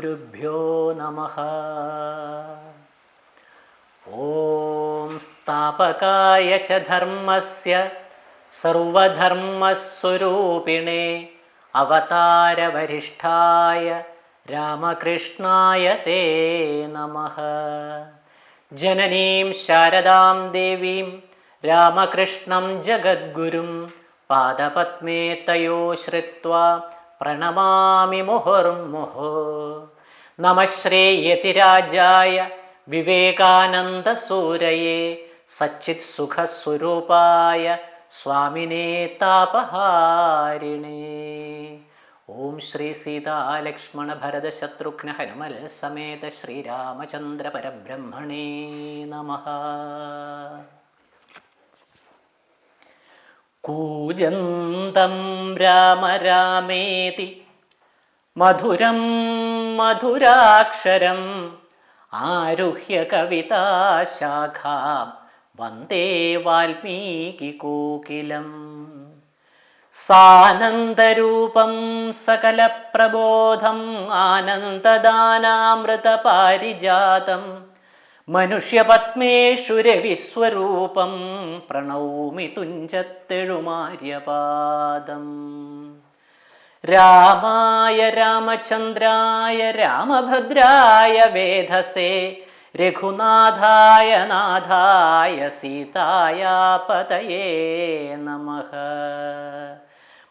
ശ്രീഗുരുഭ്യോ നമ. ഓം സ്ഥാപകായ ച ധർമ്മസ്യ സർവധർമ്മസ്വരൂപിണേ അവതാരവരിഷ്ഠായ രാമകൃഷ്ണായ തേ നമ. ജനനീം ശാരദാം ദേവീം രാമകൃഷ്ണം ജഗദ്ഗുരും പാദപത്മേ തയോ ശ്രുവ പ്രണമാമി മുഹുർമുഹു. നമ ശ്രീയതിരാജായ വിവേകാനന്ദസൂരയേ സച്ചിത് സുഖസ്വരൂപായ സ്വാമിനേ താപഹാരിണേ. ഓം ശ്രീ സീതാലക്ഷ്മണ ഭരത ശത്രുഘ്ന ഹനുമൽ സമേത ശ്രീരാമചന്ദ്ര പരബ്രഹ്മണേ നമ. കൂജന്തം രാമ രാമേതി മധുരം മധുരാക്ഷരം. ആരുഹ്യ കവിതാശാഖ. വന്ദേ വാൽമീകി കോകിലം. സാനന്ദരൂപം സകലപ്രബോധം. ആനന്ദദാനാമൃതപാരിജാതം. മനുഷ്യപത്മേഷു രവിസ്വരൂപം. പ്രണൗമി തുഞ്ചത്തെഴുമാര്യപാദം. രാമായ രാമചന്ദ്രായ രാമഭദ്രായ വേധസേ രഘുനാഥായ നാഥായ സീതായ പതയേ നമഃ.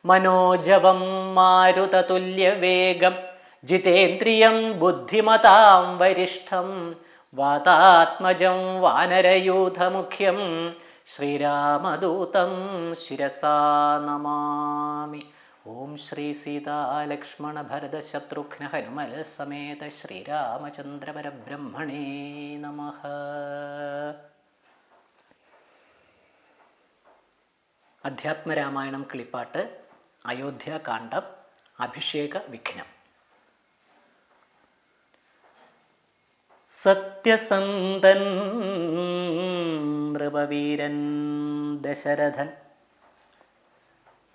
മനോജവം മാരുതതുല്യവേഗം ജിതേന്ദ്രിയം ബുദ്ധിമതാം വരിഷ്ഠം വാതാത്മജം വാനരയൂഥമുഖ്യം ശ്രീരാമദൂതം ശിരസാ നമാമി. ഓം ശ്രീ സീതാലക്ഷ്മണ ഭരത ശത്രുഘ്ന ഹനുമൽ സമേത ശ്രീരാമചന്ദ്രപരബ്രഹ്മണേ നമ. അധ്യാത്മരാമായണം കിളിപ്പാട്ട് അയോധ്യാകാന്ഡം അഭിഷേക വിഘ്നം. സത്യസന്ധൻ നൃപവീരൻ ദശരഥൻ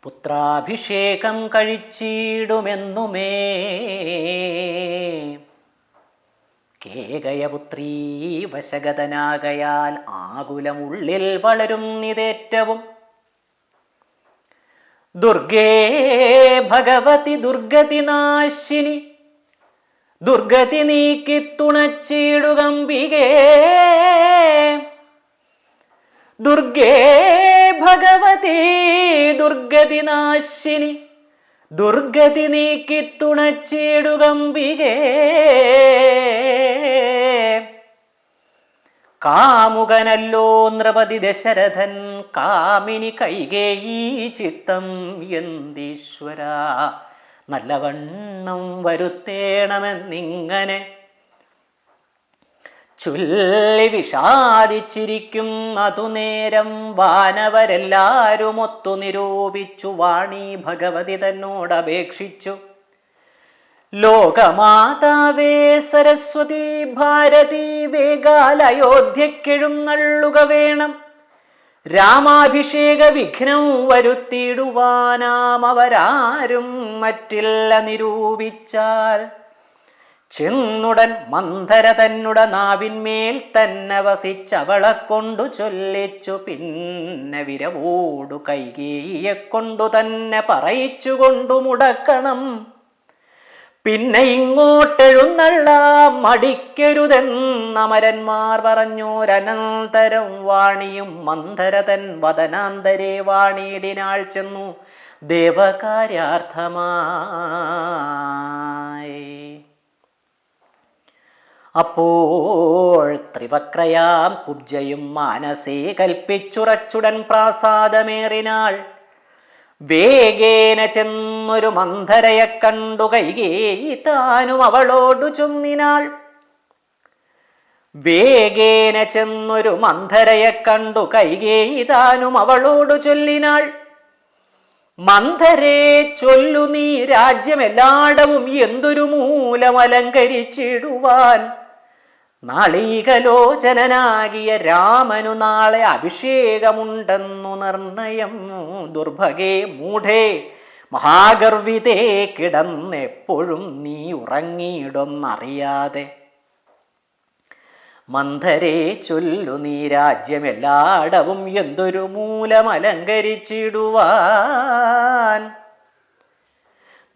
പുത്രാഭിഷേകം കഴിച്ചിടുമെന്നുമേ. കേകയപുത്രീ വശഗതനാകയാൽ ആകുലമുള്ളിൽ വളരും നിതേറ്റവും. ദുർഗേ ഭഗവതി ദുർഗതി നാശിനി ദുർഗതി നീക്കി തുണച്ചിടുകമ്പികേ. ദുർഗേ ഭഗവതി ദുർഗതി നാശിനി ദുർഗതി നീക്കി തുണച്ചിടുകമ്പികേ കാമുകനല്ലോ നൃപതി ദശരഥൻ കാമിനി കൈകേയി ചിത്തം എന്തീശ്വര. നല്ലവണ്ണം വരുത്തേണമെന്നിങ്ങനെ ചൊല്ലി വിഷാദിച്ചിരിക്കും അതു നേരം വാനവരെല്ലാരും ഒത്തു നിരൂപിച്ചു. വാണി ഭഗവതി തന്നോടപേക്ഷിച്ചു ലോകമാതാവേ സരസ്വതി ഭാരതി വേഗാൽ അയോധ്യക്കെഴും നള്ളുക വേണം. രാമാഭിഷേക വിഘ്നം വരുത്തിയിടുവാനാം അവരാരും മറ്റില്ല നിരൂപിച്ചാൽ. ചെന്നുടൻ മന്ധര തന്നുട നാവിന്മേൽ തന്നെ വസിച്ചവളെ കൊണ്ടു ചൊല്ലിച്ചു. പിന്നെ വിരവോടു കൈകേയെ കൊണ്ടു തന്നെ പറയിച്ചു കൊണ്ടു മുടക്കണം. പിന്നെ ഇങ്ങോട്ടെഴുന്നള്ള മടിക്കരുതെന്നമരന്മാർ പറഞ്ഞോരനന്തരം വാണിയും മന്ധരതൻ വദനാന്തരെ വാണിയിടിനാൾ ചെന്നു. ദേവകാര്യാർത്ഥമായി അപ്പോൾ ത്രിവക്രയാം കുബ്ജയും മാനസേ കൽപ്പിച്ചുറച്ചുടൻ പ്രാസാദമേറിനാൾ. വേഗേന ചെന്നൊരു മന്ധരയെ കണ്ടു കൈകേയി താനും അവളോടു ചൊന്നിനാൾ. വേഗേന ചെന്നൊരു മന്ധരയെ കണ്ടു കൈകേയി താനും അവളോടു ചൊല്ലിനാൾ. മന്ധരേ ചൊല്ലു നീ രാജ്യമെല്ലാടവും എന്തൊരു മൂലം അലങ്കരിച്ചിടുവാൻ നാളീകലോചനാകിയ രാമനു നാളെ അഭിഷേകമുണ്ടെന്നു നിർണയം. ദുർഭഗേ മൂഢേ മഹാഗർവിതേ കിടന്നെപ്പോഴും നീ ഉറങ്ങിയിടൊന്നറിയാതെ. മന്ധരെ ചൊല്ലു നീ രാജ്യം എല്ലാടവും എന്തൊരു മൂലമലങ്കരിച്ചിടുവാൻ.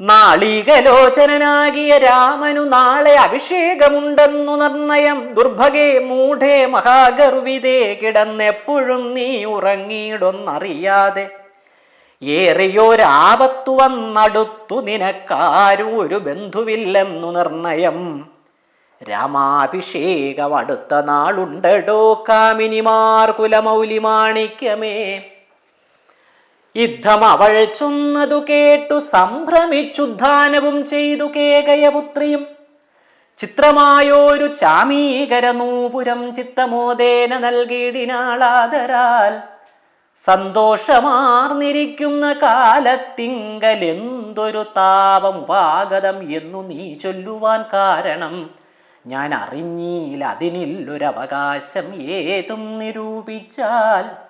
നാളികലോചനാകിയ രാമനു നാളെ അഭിഷേകമുണ്ടെന്നു നിർണയം. ദുർഭഗേ മൂഢേ മഹാഗർവിതേ കിടന്നെപ്പോഴും നീ ഉറങ്ങിയിടൊന്നറിയാതെ. ഏറെയോരാപത്തു വന്നടുത്തു നിനക്കാരും ഒരു ബന്ധുവില്ലെന്നു നിർണയം. രാമാഭിഷേകം അടുത്ത നാളുണ്ടടോ കാമിനിമാർ കുലമൗലി മാണിക്യമേ യുദ്ധം അവൾ ചൊന്നതു കേട്ടു സംഭ്രമിച്ചുദ്ധാനവും ചെയ്തു കേകയപുത്രിയും. ചിത്രമായോരു ചാമീകര നൂപുരം ചിത്തമോദേന നൽകിയിടിനാളാതരാൽ സന്തോഷമാർന്നിരിക്കുന്ന കാലത്തിങ്കൽ എന്തൊരു താപം പാകതം എന്നു നീ ചൊല്ലുവാൻ കാരണം. ഞാൻ അറിഞ്ഞില്ല അതിനില്ലൊരവകാശം ഏതും നിരൂപിച്ചാൽ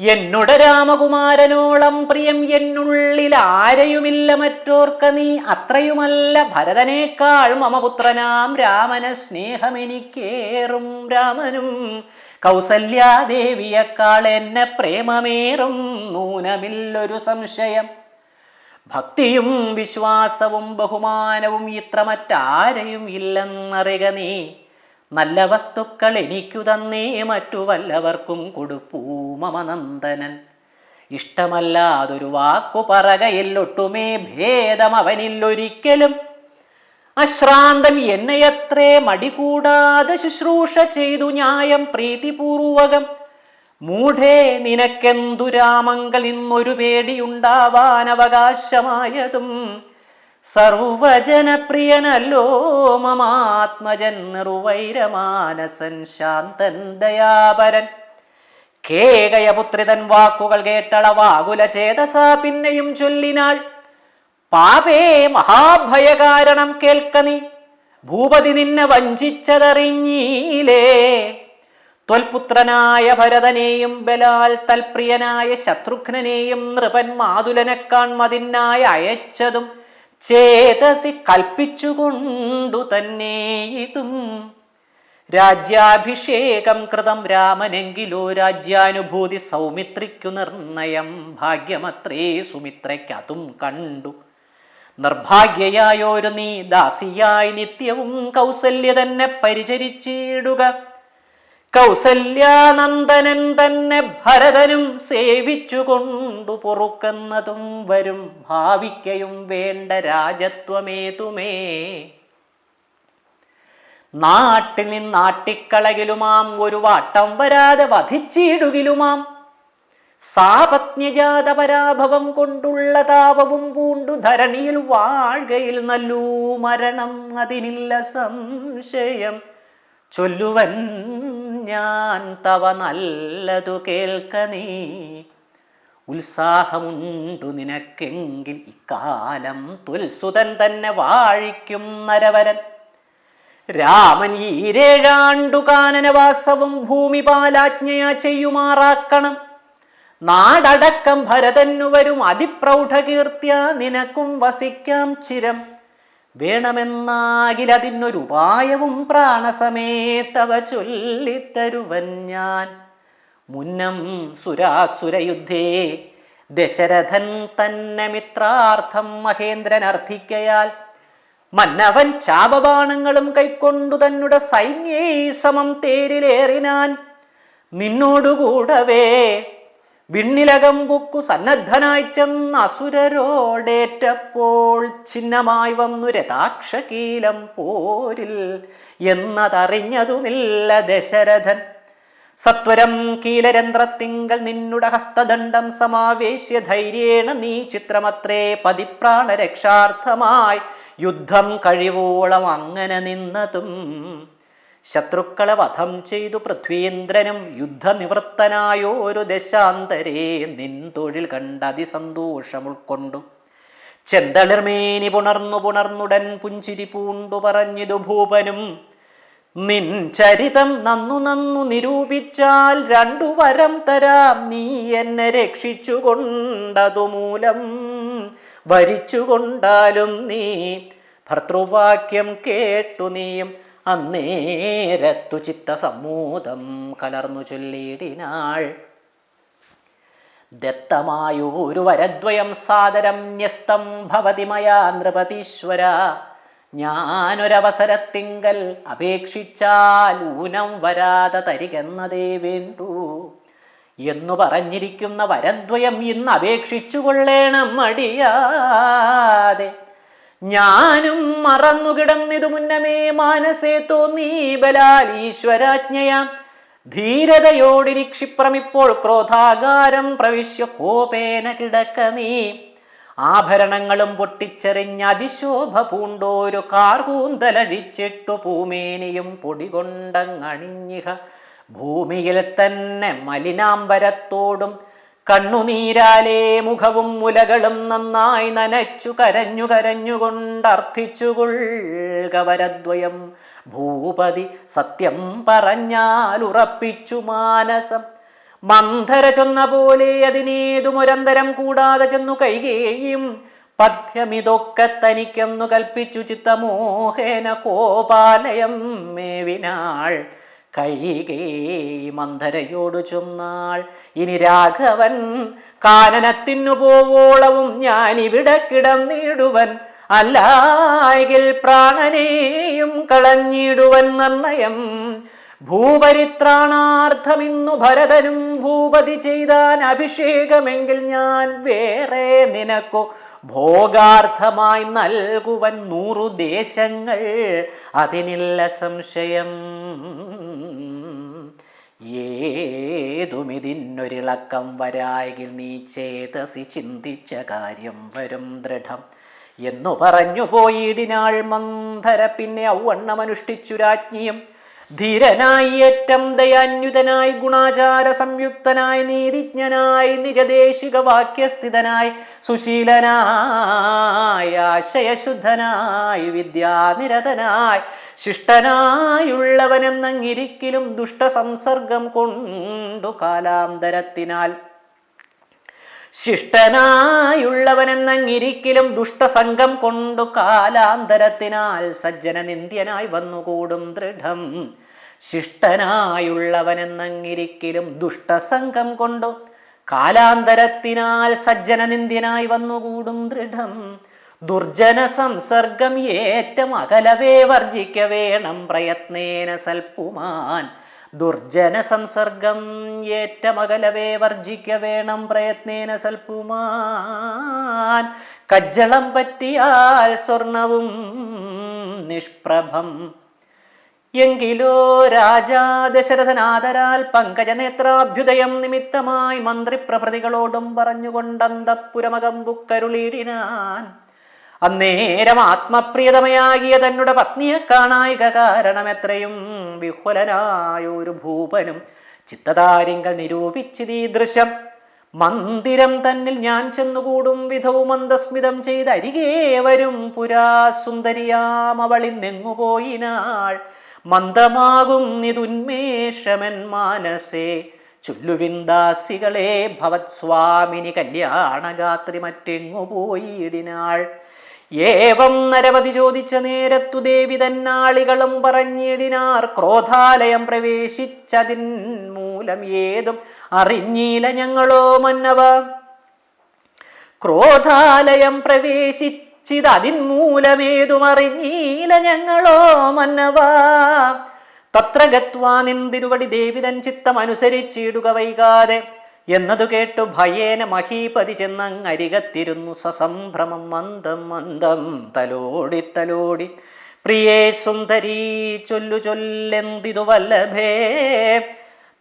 എന്നോട് രാമകുമാരനോളം പ്രിയം എന്നുള്ളിൽ ആരെയുമില്ല മറ്റോർക്ക നീ അത്രയുമല്ല ഭരതനേക്കാൾ മമപുത്രനാം. രാമന സ്നേഹമെനിക്കേറും രാമനും. കൗസല്യാദേവിയേക്കാൾ എന്നെ പ്രേമമേറും നൂനമില്ലൊരു സംശയം. ഭക്തിയും വിശ്വാസവും ബഹുമാനവും ഇത്ര മറ്റാരെയും ഇല്ലെന്നറിക നീ. നല്ല വസ്തുക്കൾ എനിക്കു തന്നേ മറ്റു വല്ലവർക്കും കൊടുപ്പൂ മമനന്ദനൻ ഇഷ്ടമല്ലാതൊരു വാക്കു പറകയിൽ ഒട്ടുമേ ഭേദം അവനില്ലൊരിക്കലും അശ്രാന്തൻ എന്നെയത്രേ മടികൂടാതെ ശുശ്രൂഷ ചെയ്തു ന്യായം പ്രീതിപൂർവകം. മൂഢേ നിനക്കെന്തു രാമങ്കൽ ഇന്നൊരു പേടിയുണ്ടാവാൻ അവകാശമായതും. സർവജനപ്രിയനല്ലോ മമാത്മജൻ നിർവൈരമാനസൻ ശാന്തൻ ദയാപരൻ. കേകയപുത്രിതൻ വാക്കുകൾ കേട്ടളവാകുല ചേതസ പിന്നെയും ചൊല്ലിനാൾ. പാപേ മഹാഭയകാരണം കേൾക്ക നീ. ഭൂപതി നിന്നെ വഞ്ചിച്ചതറിഞ്ഞീലേ. ത്വൽപുത്രനായ ഭരതനെയും ബലാൽ തൽപ്രിയനായ ശത്രുഘ്നെയും നൃപൻ മാതുലനെ കാൺമതിനായി അയച്ചതും ചേതസി കൽപ്പിച്ചുകൊണ്ടു തന്നെ ഇതും. രാജ്യാഭിഷേകം കൃതം രാമനെങ്കിലോ രാജ്യാനുഭൂതി സൗമിത്രിക്കു നിർണയം. ഭാഗ്യമത്രേ സുമിത്രയ്ക്കതും കണ്ടു. നിർഭാഗ്യയായോരു നീ ദാസിയായി നിത്യവും കൗസല്യ തന്നെ പരിചരിച്ചിടുക. കൗസല്യാനന്ദനൻ തന്നെ ഭരതനും സേവിച്ചുകൊണ്ടു പൊറുക്കുന്നതും വരും ഭാവിക്കയും വേണ്ട രാജത്വമേതുമേ. നാട്ടിൽ നിന്നാട്ടിക്കളകിലുമാം ഒരു വാട്ടം വരാതെ വധിച്ചിടുകിലുമാം. സാപത്ന്യജാത പരാഭവം കൊണ്ടുള്ള താപവും പൂണ്ടു ധരണിയിൽ വാഴയിൽ നല്ലൂ മരണം അതിനില്ല സംശയം. ചൊല്ലുവൻ ഞാൻ തവ നല്ലതു കേൾക്ക നീ. ഉത്സാഹമുണ്ടു നിനക്കെങ്കിൽ ഇക്കാലം തുൽസുതൻ തന്നെ വാഴിക്കും നരവരൻ. രാമൻ ഈരേഴാണ്ടു കാനനവാസവും ഭൂമിപാലാജ്ഞയാ ചെയ്യുമാറാക്കണം. നാടടക്കം ഭരതന്നു വരും അതിപ്രൗഢകീർത്തിയ നിനക്കും വസിക്കാം ചിരം. വേണമെന്നാകിൽ അതിനൊരു ഉപായവും പ്രാണസമേതവ ചൊല്ലിത്തരുവൻ ഞാൻ. മുന്നം സുരാസുരയുദ്ധേ ദശരഥൻ തന്നെ മിത്രാർത്ഥം മഹേന്ദ്രൻ അർത്ഥിക്കയാൽ മന്നവൻ ചാപബാണങ്ങളും കൈക്കൊണ്ടു തന്നുടെ സൈന്യേ സമം തേരിലേറിനാൻ. നിന്നോടുകൂടവേ വിണ്ണിലകം ബുക്കു സന്നദ്ധനായി ചെന്ന അസുരരോടേറ്റപ്പോൾ ചിഹ്നമായി വന്നു രഥാക്ഷകീലം പോരിൽ എന്നതറിഞ്ഞതുമില്ല ദശരഥൻ. സത്വരം കീലരന്ധ്രത്തിങ്കൽ നിന്നുടെ ഹസ്തദണ്ഡം സമാവേശ്യ ധൈര്യേണ നീ ചിത്രമത്രേ പതിപ്രാണരക്ഷാർത്ഥമായി യുദ്ധം കഴിവോളം അങ്ങനെ നിന്നതും ശത്രുക്കളെ വധം ചെയ്തു പൃഥ്വീന്ദ്രനും യുദ്ധനിവൃത്തനായോരു ദശാന്തരേ നിൻ തൊഴിൽ കണ്ട് അതിസന്തോഷം ഉൾക്കൊണ്ടു ചെന്തളിർമേനി പുണർന്നു പുണർന്നുടൻ പുഞ്ചിരി പൂണ്ടു പറഞ്ഞിതു ഭൂപനും. നിൻ ചരിതം നന്നു നന്നു നിരൂപിച്ചാൽ രണ്ടു വരം തരാം നീ എന്നെ രക്ഷിച്ചുകൊണ്ടതു മൂലം വരിച്ചുകൊണ്ടാലും നീ ഭർത്തൃവാക്യം കേട്ടു നീയും അന്നേരത്തു ചിത്തസമ്മോദം കലർന്നു ചൊല്ലിയിടിനാൾ ദത്തമായൊരു വരദ്വയം സാദരം ന്യസ്തം ഭവതി മയാ നൃപതീശ്വര. ഞാനൊരവസരത്തിങ്കൽ അപേക്ഷിച്ചാൽ ഊനം വരാതെ തരികെന്നതേ വേണ്ടൂ. എന്നു പറഞ്ഞിരിക്കുന്ന വരദ്വയം ഇന്ന് അപേക്ഷിച്ചു കൊള്ളേണം മടിയാതെ. ഞാനും മറന്നു കിടന്നിതു മുന്നമേ മാനസേ തോന്നി ബലാൽ ഈശ്വരാജ്ഞയാം ധീരതയോടിനി ക്ഷിപ്രമിപ്പോൾ ക്രോധാകാരം പ്രവിശ്യ കോപേന കിടക്ക നീ. ആഭരണങ്ങളും പൊട്ടിച്ചെറിഞ്ഞ് അതിശോഭ പൂണ്ടോരു കാർകൂന്തലഴിച്ചിട്ടു പൂമേനിയും പൊടികൊണ്ടങ്ങണിഞ്ഞിഹ. ഭൂമിയിൽ തന്നെ മലിനാംബരത്തോടും കണ്ണുനീരാലേ മുഖവും മുലകളും നന്നായി നനച്ചു കരഞ്ഞു കരഞ്ഞുകൊണ്ടർത്ഥിച്ചു കൊൾകവരദ്വയം ഭൂപതി സത്യം പറഞ്ഞാൽ ഉറപ്പിച്ചു മാനസം. മന്ധര ചൊന്ന പോലെ അതിനേതു മുരന്തരം കൂടാതെ ചെന്നു കൈകേയും. പദ്യമിതൊക്കെ തനിക്കെന്നു കൽപ്പിച്ചു ചിത്തമോഹേന കോപാലയം മേവിനാൾ. കൈകേയി മന്ധരയോടു ചൊന്നാൾ. ഇനി രാഘവൻ കാനനത്തിനു പോവോളവും ഞാൻ ഇവിടെ കിടന്നിടുവൻ. അല്ലായെങ്കിൽ പ്രാണനെയും കളഞ്ഞിടുവൻ നിർണയം. ഭൂപരിത്രാണാർത്ഥമിന്നു ഭരതനും ഭൂപതി ചെയ്താൻ അഭിഷേകമെങ്കിൽ ഞാൻ വേറെ നിനക്കു ഭോഗാർത്ഥമായി നൽകുവൻ നൂറു ദേശങ്ങൾ അതിനില്ല സംശയം. ഏതുമിതിനൊരിളക്കം വരായെങ്കിൽ നീ ചേതസി ചിന്തിച്ച കാര്യം വരും ദൃഢം. എന്നു പറഞ്ഞു പോയിടിനാൾ മന്ധര പിന്നെ ഔവണ്ണമനുഷ്ഠിച്ചു രാജ്ഞിയും ധീരനായി ഏറ്റം ദയാന്യുതനായി ഗുണാചാര സംയുക്തനായി നീതിജ്ഞനായി നിജദേശിക വാക്യസ്ഥിതനായി സുശീലനായി ആശയശുദ്ധനായി വിദ്യാനിരതനായി ശിഷ്ടനായുള്ളവനെന്നങ്ങിരിക്കലും ദുഷ്ടസംസർഗം കൊണ്ടു കാലാന്തരത്തിനാൽ. ശിഷ്ടനായുള്ളവനെന്നങ്ങിരിക്കലും ദുഷ്ടസംഘം കൊണ്ടു കാലാന്തരത്തിനാൽ സജ്ജന നിന്ദ്യനായി വന്നുകൂടും ദൃഢം. ശിഷ്ടനായുള്ളവനെന്നങ്ങിരിക്കലും ദുഷ്ടസംഘം കൊണ്ടു കാലാന്തരത്തിനാൽ സജ്ജന നിന്ദ്യനായി വന്നുകൂടും ദൃഢം. ദുർജന സംസർഗം ഏറ്റം അകലവേ വർജിക്ക വേണം പ്രയത്നേന സൽപ്പുമാൻ. ദുർജന സംസർഗം ഏറ്റമകലവേ വർജിക്ക വേണം പ്രയത്നേന സൽപ്പുമാൻ കജ്ജളം പറ്റിയാൽ സ്വർണവും നിഷ്പ്രഭം. എങ്കിലോ രാജാ ദശരഥനാദരാൽ പങ്കജനേത്രാഭ്യുദയം നിമിത്തമായി മന്ത്രിപ്രഭൃതികളോടും പറഞ്ഞുകൊണ്ടന്തപ്പുരമകം ബുക്കരുളിടിനാൻ അന്നേരം ആത്മപ്രിയതമയാകിയ തന്നുടെ പത്നിയെ കാണായിക കാരണം എത്രയും വിഹ്വലനായൊരു ഭൂപനും ചിത്തതാരിങ്കൽ നിരൂപിച്ചിതീ ദൃശ്യം മന്ദിരം തന്നിൽ ഞാൻ ചെന്നുകൂടും വിധവും മന്ദസ്മിതം ചെയ്ത് അരികെ വരും പുരാ സുന്ദരിയാം അവളിന്നെങ്ങുപോയിനാൾ മന്ദമാകും നിതുന്മേഷമൻ മാനസേ ചൊല്ലുവിന്ദാസികളെ ഭവത് സ്വാമിനി കല്യാണഗാത്രി മറ്റെങ്ങു പോയിടിനാൾ ഏവം നരവതി ചോദിച്ച നേരത്തു ദേവി തന്നാളികളും പറഞ്ഞിടിനാർ ക്രോധാലയം പ്രവേശിച്ചതിൻ മൂലം ഏതും അറിഞ്ഞീല ഞങ്ങളോ മന്നവ. ക്രോധാലയം പ്രവേശിച്ചിതതിൻ മൂലമേതും അറിഞ്ഞീല ഞങ്ങളോ മന്നവ. തത്ര ഗത്വാ നിന്തിരുവടി ദേവിതൻ ചിത്തം അനുസരിച്ചിടുക വൈകാതെ എന്നതു കേട്ടു ഭയേന മഹീപതി ചെന്നങ്ങരികത്തിരുന്നു. സസംഭ്രമം മന്ദം മന്ദം തലോടി തലോടി. പ്രിയേ സുന്ദരീ ചൊല്ലു ചൊല്ലെന്തിതു വല്ലഭേ.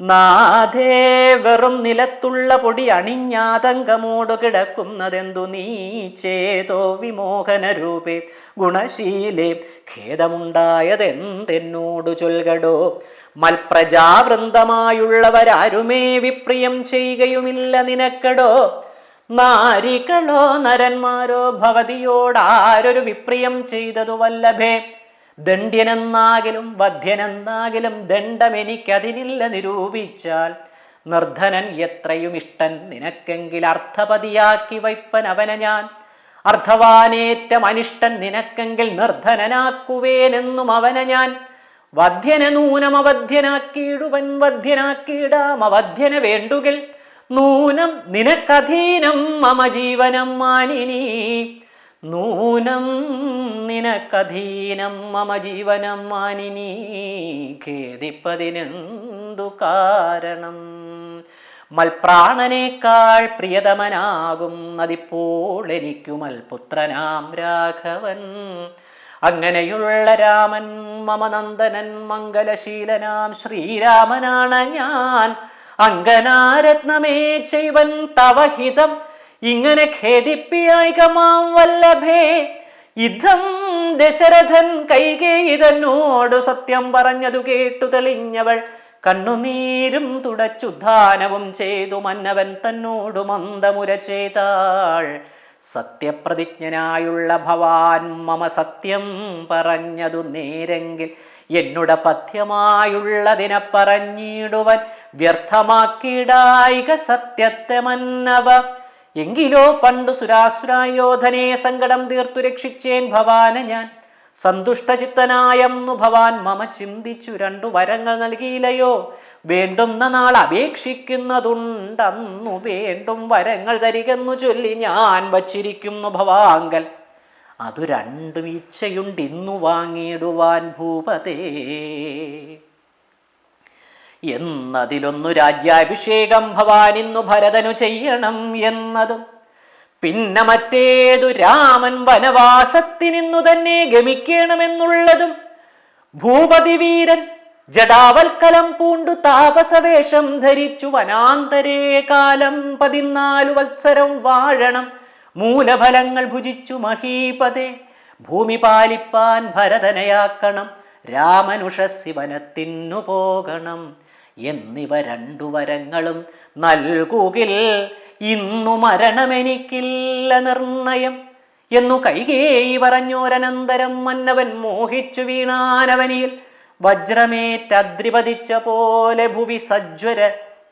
നാഥേ വെറും നിലത്തുള്ള പൊടി അണിഞ്ഞാതങ്കമോട് കിടക്കുന്നതെന്തു നീ ചേതോ വിമോഹന രൂപേ ഗുണശീലേ ഖേദമുണ്ടായതെന്തെന്നോടു ചൊൽകടോ. മൽപ്രജാവൃന്ദമായുള്ളവരാരുമേ? വിപ്രിയം ചെയ്യുകയുമില്ല നിനക്കടോ? നാരികളോ നരന്മാരോ ഭവതിയോടാരൊരു വിപ്രിയം ചെയ്തതു വല്ലഭേ? ദണ്ഡ്യനെന്നാകിലും വധ്യനെന്നാകിലും ദണ്ഡമെനിക്കതിനില്ല നിരൂപിച്ചാൽ നിർധനൻ എത്രയും ഇഷ്ടൻ നിനക്കെങ്കിൽ അർത്ഥപതിയാക്കി വയ്പ്പൻ അവനെ ഞാൻ. അർത്ഥവാനേറ്റം അനിഷ്ടൻ നിനക്കെങ്കിൽ നിർധനനാക്കുവേനെന്നും അവനെ ഞാൻ. വധ്യനെ വധ്യനാക്കിയിടാം അവധ്യനെ വേണ്ടുകിൽ. നൂനം നിനക്കധീനം മമ ജീവനം മാനിനി. നൂനം നിനക്കധീനം മമ ജീവനം മാനിനി. ഖേദിപ്പതിനെന്തു കാരണം? മൽപ്രാണനേക്കാൾ പ്രിയതമനാകും അതിപ്പോൾ എനിക്കു മൽപുത്രനാം രാഘവൻ. അങ്ങനെയുള്ള രാമൻ മമനന്ദനൻ മംഗലശീലനാം ശ്രീരാമനാണ് ഞാൻ. അങ്കനാരത്നമേ ചെയ്വൻ തവഹിതം ഇങ്ങനെ ഖേദിപ്പിയായികമാം വല്ലഭേ. യുദ്ധം ദശരഥൻ കൈകേയിതന്നോടു സത്യം പറഞ്ഞതു കേട്ടു തെളിഞ്ഞവൾ. കണ്ണുനീരും തുടച്ചുദ്ധാനവും ചെയ്തു മന്നവൻ തന്നോടു മന്ദമുര ചെയ്താൾ. സത്യപ്രതിജ്ഞനായുള്ള ഭവാൻ മമ സത്യം പറഞ്ഞതു നേരെങ്കിൽ എന്നുടെ പഥ്യമായുള്ളതിനെ പറഞ്ഞിടുവൻ വ്യർത്ഥമാക്കിയിടായിക സത്യത്തെ മന്നവ. എങ്കിലോ പണ്ടു സുരാസുരായോധനെ സങ്കടം തീർത്തു രക്ഷിച്ചേൻ ഭവാന ഞാൻ. സന്തുഷ്ടചിത്തനായെന്നു ഭവാൻ മമ ചിന്തിച്ചു രണ്ടു വരങ്ങൾ നൽകിയില്ലയോ? വേണ്ടുന്ന നാൾ അപേക്ഷിക്കുന്നതുണ്ടെന്നു വേണ്ടും വരങ്ങൾ തരികെന്നു ചൊല്ലി ഞാൻ വച്ചിരിക്കുന്നു ഭവാങ്കൽ. അതു രണ്ടും ഇച്ഛയുണ്ടിന്നു വാങ്ങിയിടുവാൻ ഭൂപതേ. എന്നതിലൊന്നു രാജ്യാഭിഷേകം ഭവാൻ ഇന്നു ഭരതനു ചെയ്യണം എന്നതും പിന്നെ മറ്റേതു രാമൻ വനവാസത്തിനിന്നു തന്നെ ഗമിക്കണമെന്നുള്ളതും ഭൂപതി വീരൻ ജടാവൽക്കലം പൂണ്ടു താപസവേഷം ധരിച്ചു വനാന്തരേ കാലം പതിനാലു വത്സരം വാഴണം. മൂലഫലങ്ങൾ ഭുജിച്ചു മഹീപതേ. ഭൂമി പാലിപ്പാൻ ഭരതനയാക്കണം. രാമനുഷസിവനത്തിന്നു വനത്തിനു പോകണം. എന്നിവ രണ്ടു വരങ്ങളും നൽകുകിൽ ഇന്നു മരണമെനിക്കില്ല നിർണയം. എന്നു കൈകേയി പറഞ്ഞോരനന്തരം മന്നവൻ മോഹിച്ചു വീണാനവനിയിൽ വജ്രമേറ്റദ്രിപതിച്ച പോലെ ഭുവി സജ്വര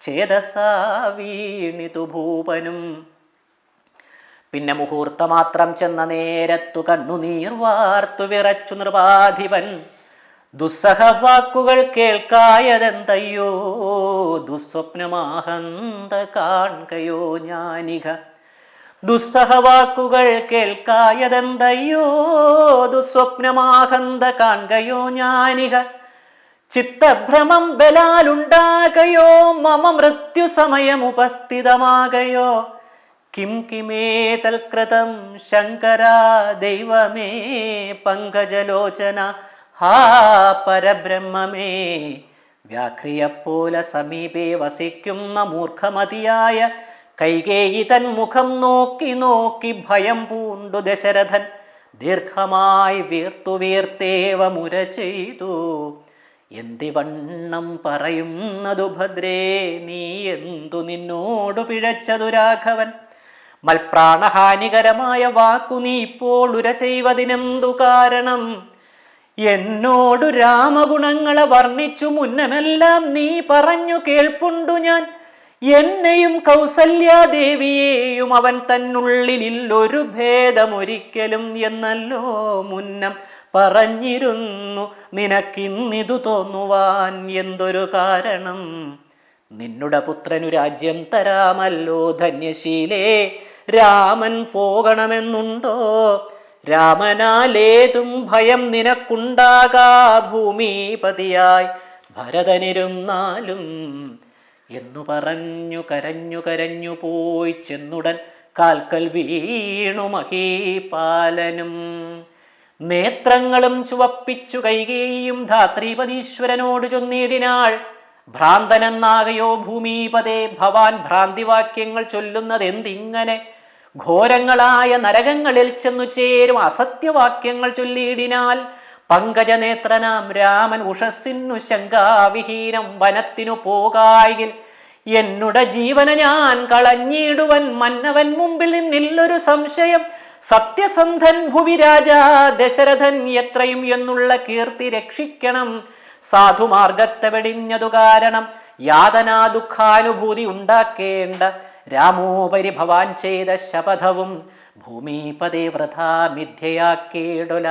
ചേതസാ ഭൂപനും. പിന്നെ മുഹൂർത്തമാത്രം ചെന്ന നേരത്തു കണ്ണുനീർ വാർത്തു വിറച്ചു നിർവാധിപൻ ദുസ്സഹവാക്കുകൾ കേൾക്കായതെന്തയ്യോ? ദുസ്വപ്നമാഹന്ത കാൺകയോ ഞാനിക? ദുസ്സഹവാക്കുകൾ കേൾക്കായതെന്തയ്യോ? ദുസ്വപ്നമാഹന്ത കാൺകയോ ഞാനിക? ചിത്തഭ്രമം ബലാലുണ്ടാകയോ മമ മൃത്യു സമയമുപസ്ഥിതമാകയോ കിം കിമേ തൽകൃതം ശങ്കര ദൈവമേ പങ്കജലോചന ഹാ പരബ്രഹ്മമേ. വ്യാഘ്രിയപ്പോലെ സമീപേ വസിക്കുന്ന മൂർഖമതിയായ കൈകേയി തൻ മുഖം നോക്കി നോക്കി ഭയം പൂണ്ടു ദശരഥൻ ദീർഘമായി വീർത്തു വീർത്തേവ മുര ചെയ്തു. എന്തിവണ്ണം പറയുന്നതു ഭദ്രേ നീ എന്തു നിന്നോടു പിഴച്ചതു രാഘവൻ? മൽപ്രാണഹാനികരമായ വാക്കു നീ ഇപ്പോൾ ഉര ചെയ്വതിനെന്തു കാരണം? എന്നോടു രാമഗുണങ്ങളെ വർണിച്ചു മുന്നമെല്ലാം നീ പറഞ്ഞു കേൾപ്പുണ്ടു ഞാൻ. എന്നെയും കൗസല്യാദേവിയെയും അവൻ തന്നുള്ളിലില്ലൊരു ഭേദമൊരിക്കലും എന്നല്ലോ മുന്നം പറഞ്ഞിരുന്നു. നിനക്കിന്നിതു തോന്നുവാൻ എന്തൊരു കാരണം? നിന്നുടെ പുത്രനു രാജ്യം തരാമല്ലോ ധന്യശീലേ. രാമൻ പോകണമെന്നുണ്ടോ? രാമനാലേതും ഭയം നിനക്കുണ്ടാകാ ഭൂമിപതിയായി. ഭരതനിരുന്നാലും എന്നു പറഞ്ഞു കരഞ്ഞു കരഞ്ഞു പോയി ചെന്നുടൻ കാൽക്കൽ വീണു മഹീപാലനും. നേത്രങ്ങളും ചുവപ്പിച്ചു കൈകേയും ധാത്രീപതീശ്വരനോട് ചൊന്നിടിനാൾ ഭ്രാന്തനെന്നാകയോ ഭൂമിപതേ ഭവാൻ ഭ്രാന്തിവാക്യങ്ങൾ ചൊല്ലുന്നത് എന്തിങ്ങനെ ഘോരങ്ങളായ നരകങ്ങളിൽ ചെന്നു ചേരും അസത്യവാക്യങ്ങൾ ചൊല്ലിയിടിനാൽ പങ്കജനേത്രനാം രാമൻ ഉഷസ്സിനു ശങ്കാവിഹീനം വനത്തിനു പോകായിൽ എന്നുടെ ജീവന ഞാൻ കളഞ്ഞിടുവൻ മന്നവൻ മുമ്പിൽ നിന്നില്ലൊരു സംശയം സത്യസന്ധൻ ഭുവി രാജാ ദശരഥൻ എത്രയും എന്നുള്ള കീർത്തി രക്ഷിക്കണം. സാധുമാർഗത്തെ വെടിഞ്ഞതു കാരണം യാതനാ ദുഃഖാനുഭൂതി ഉണ്ടാക്കേണ്ട രാമോപരി ഭവാൻ ചെയ്ത ശപഥവും ഭൂമിപതേ വൃഥാ മിഥ്യയാക്കേടൊല.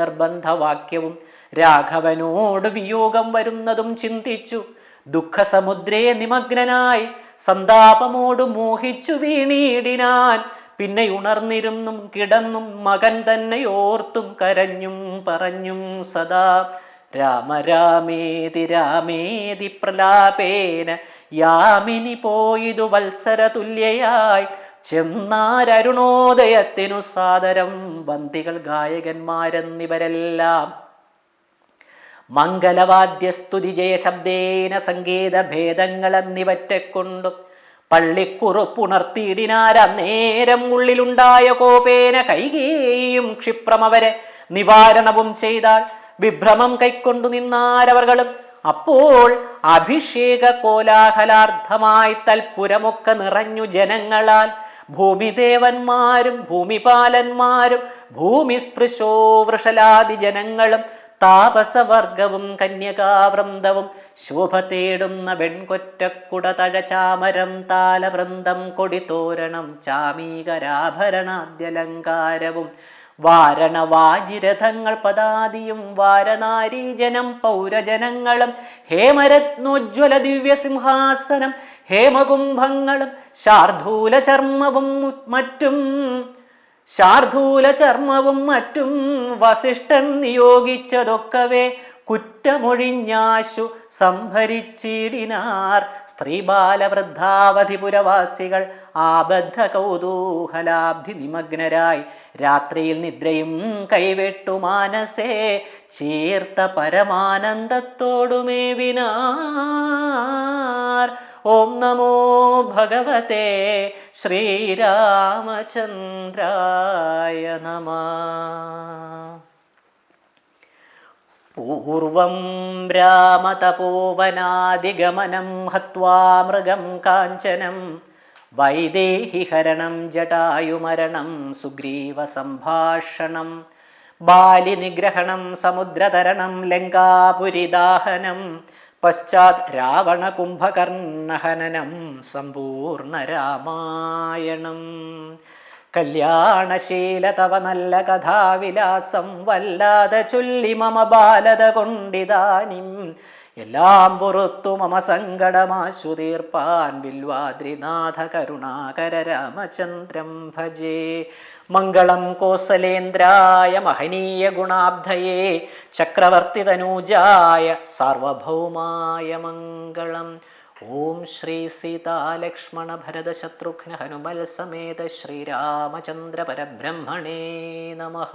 നിർബന്ധവാക്യവും രാഘവനോട് വിയോഗം വരുന്നതും ചിന്തിച്ചു. ദുഃഖസമുദ്രേ നിമഗ്നനായി സന്താപമോട് മോഹിച്ചു വീണീടിനാൻ. പിന്നെ ഉണർന്നിരുന്നും കിടന്നും മകൻ തന്നെ ഓർത്തും കരഞ്ഞും പറഞ്ഞും സദാ രാമ രാമേതി രാമേതി പ്രലാപേന യാമിനി പോയിതു വത്സര തുല്യയായി ചെന്നാരരുണോദയത്തിനു സാദരം വന്തികൾ ഗായകന്മാരെന്നിവരെല്ലാം മംഗലവാദ്യസ്തുതി ജയശബ്ദേന സംഗീത ഭേദങ്ങളെന്നിവറ്റെക്കൊണ്ടും പള്ളിക്കുറുപ്പുണർത്തിയിടിനാരം നേരം ഉള്ളിലുണ്ടായ കോപേന കൈകേയും ക്ഷിപ്രമവരെ നിവാരണവും ചെയ്താൽ വിഭ്രമം കൈക്കൊണ്ടു നിന്നാരവർകളും അപ്പോൾ അഭിഷേക കോലാഹലാർത്ഥമായി തൽപുരമൊക്കെ നിറഞ്ഞു ജനങ്ങളാൽ ഭൂമിദേവന്മാരും ഭൂമിപാലന്മാരും ഭൂമിസ്പൃശോ വൃഷലാദി ജനങ്ങളും താപസവർഗവും കന്യകാവൃന്ദവും ശോഭ തേടുന്ന വെൺകൊറ്റക്കുട തഴചാമരം താലവൃന്ദം കൊടിതോരണം ചാമീകരാഭരണാദ്യലങ്കാരവും വാരണവാജിരഥങ്ങൾ പദാതിയും വാരനാരീജനം പൗരജനങ്ങളും ഹേമരത്നോജ്വല ദിവ്യസിംഹാസനം ഹേമകുംഭങ്ങളും ശാർദൂല ചർമ്മവും മറ്റും ശാർദൂല ചർമ്മവും മറ്റും വസിഷ്ഠൻ നിയോഗിച്ചതൊക്കവേ കുറ്റമൊഴിഞ്ഞാശു സംഭരിച്ചിടിനാർ സ്ത്രീബാലവൃദ്ധാവധിപുരവാസികൾ ആബദ്ധ കൗതൂഹലാബ്ധി നിമഗ്നരായി രാത്രിയിൽ നിദ്രയും കൈവെട്ടു മാനസേ ചീർത്ത പരമാനന്ദത്തോടുമേ പരമാനന്ദത്തോടുമേവിനാർ. ഓം നമോ ഭഗവതേ ശ്രീരാമചന്ദ്രായ നമ. പൂർവം രാമതപോവനാദിഗമനം ഹ്വാ മൃഗം കാഞ്ചനം. വൈദേഹിഹരണം ജടായുമരണം സുഗ്രീവസംഭാഷണം ബാലിനിഗ്രഹണം സമുദ്രതരണം ലങ്കാപുരിദാഹനം. പശ്ചാത് രാവണകുംഭകർണഹനനം സമ്പൂർണ രാമായണം. കല്യാണശീല തവ നല്ല കഥാവിലാസം വല്ലാതെ ചൊല്ലി മമ ബാലത കൊണ്ടിതാനിം. എല്ലാം പുറത്തു മമ സങ്കടമാശു തീർപ്പാൻ വില്വാദ്രിനാഥ കരുണാകര രാമചന്ദ്രം ഭജേ. മംഗളം കോസലേന്ദ്രായ മഹനീയ ഗുണാബ്ധയേ. ചക്രവർത്തി തനൂജായ സാർവഭൗമായ മംഗളം. ഓം ശ്രീ സീതാലക്ഷ്മണ ഭരത ശത്രുഘ്ന ഹനുമൽ സമേത ശ്രീരാമചന്ദ്ര പരബ്രഹ്മണേ നമഃ.